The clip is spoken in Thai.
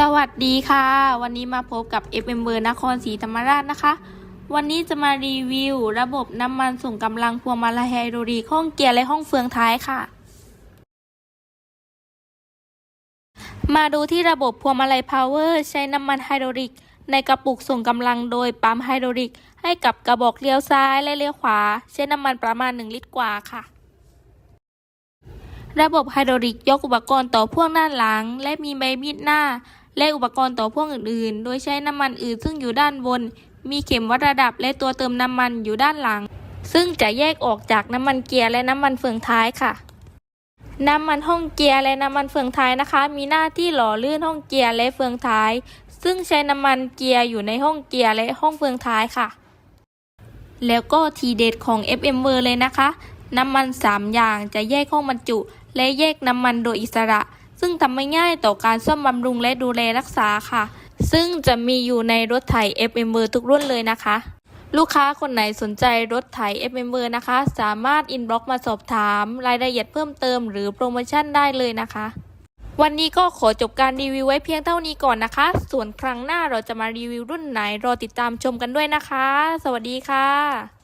สวัสดีค่ะ วันนี้มาพบกับ FM เบอร์นครศรีธรรมราชนะคะ วันนี้จะมารีวิว ระบบน้ำมันส่งกำลังพวงมาลัยไฮดรอลิกห้องเกียร์และห้องเฟืองท้ายค่ะ มาดูที่ระบบพวงมาลัยพาวเวอร์ใช้น้ำมันไฮดรอลิก ในกระปุกส่งกำลังโดยปั๊มไฮดรอลิก ให้กับกระบอกเลี้ยวซ้ายและเลี้ยวขวา ใช้น้ำมันประมาณ 1 ลิตรกว่าค่ะระบบไฮดรอลิกยกอุปกรณ์ต่อพ่วงด้านหลัง และมีใบมีดหน้า และอุปกรณ์ต่อพ่วงอื่นๆ โดยใช้น้ำมันอื่นซึ่งอยู่ด้านบน มีเข็มวัดระดับและตัวเติมน้ำมันอยู่ด้านหลัง ซึ่งจะแยกออกจากน้ำมันเกียร์และน้ำมันเฟืองท้ายค่ะ น้ำมันห้องเกียร์และน้ำมันเฟืองท้ายนะคะ มีหน้าที่หล่อลื่นห้องเกียร์และเฟืองท้าย ซึ่งใช้น้ำมันเกียร์อยู่ในห้องเกียร์และห้องเฟืองท้ายค่ะ แล้วก็ทีเด็ดของ FM w o r เลยนะคะ น้ำมัน 3 อย่างจะแยกห้องบรรจุ และแยกน้ำมันโดยอิสระ ซึ่งทำไม่ง่ายต่อการซ่อมบำรุงและดูแลรักษาค่ะ ซึ่งจะมีอยู่ในรถไถ FM w o r ทุกรุ่นเลยนะคะ ลูกค้าคนไหนสนใจรถไถ FM w o r นะคะ สามารถอินบ็อกมาสอบถาม รายละเอียดเพิ่มเติมหรือโปรโมชั่นได้เลยนะคะ วันนี้ก็ขอจบการรีวิวไว้เพียงเท่านี้ก่อนนะคะ ส่วนครั้งหน้าเราจะมารีวิวรุ่นไหนรอติดตามชมกันด้วยนะคะ สวัสดีค่ะ